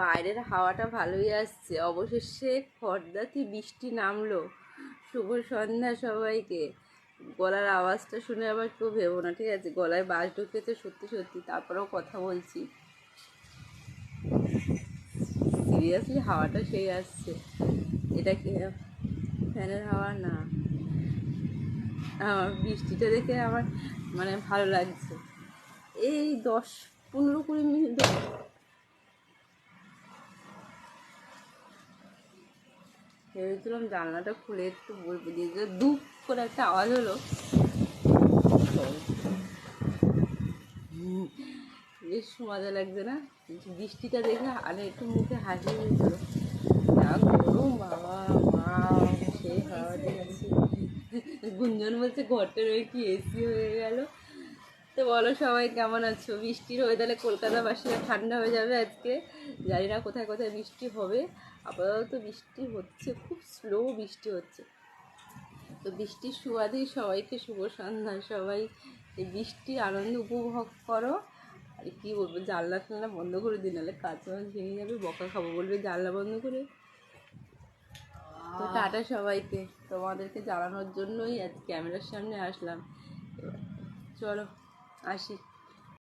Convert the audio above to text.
বাইরের হাওয়াটা ভালোই আসছে। অবশেষে খড়দাতে বৃষ্টি নামলো। শুভ সন্ধ্যা সবাইকে। গলার আওয়াজটা শুনে আবার কেউ ভেবো না, ঠিক আছে? গলায় বাস ঢুকেছে সত্যি সত্যি তারপরেও কথা বলছি। সিরিয়াসলি হাওয়াটা সেই আসছে। এটা কি ফ্যানের হাওয়া? না। আমার বৃষ্টিটা দেখে আমার মানে ভালো লাগছে। এই দশ, পনেরো কুড়ি মিনিট ভেবেছিলাম জানলাটা খুলে একটু বলব। দিয়ে দুপ করে একটা আওয়াজ হলো। বেশ মজা লাগছে না? বৃষ্টিটা দেখে আরে একটু মুখে হাসি হয়েছিল। গরম বাবা মা সেই হাওয়া গুঞ্জন বলছে ঘরটা রয়ে কি এসি হয়ে গেল? তো বলো সবাই কেমন আছো? বৃষ্টির হয়ে ওয়েদারে কলকাতাবাসীরা ঠান্ডা হয়ে যাবে আজকে। জানি না কোথায় কোথায় বৃষ্টি হবে। আপাতত বৃষ্টি হচ্ছে, খুব স্লো বৃষ্টি হচ্ছে। তো বৃষ্টির সুবাদেই সবাইকে শুভ সন্ধ্যা। সবাই এই বৃষ্টির আনন্দ উপভোগ করো। আর কি বলব, জানলা টানলা বন্ধ করে দিন, নাহলে কাজ মাছ ভেঙে যাবে, বকা খাব বলবে জানলা বন্ধ করে। তো টাটা সবাইকে। তোমাদেরকে জানানোর জন্যই আজ ক্যামেরার সামনে আসলাম। চলো। agir.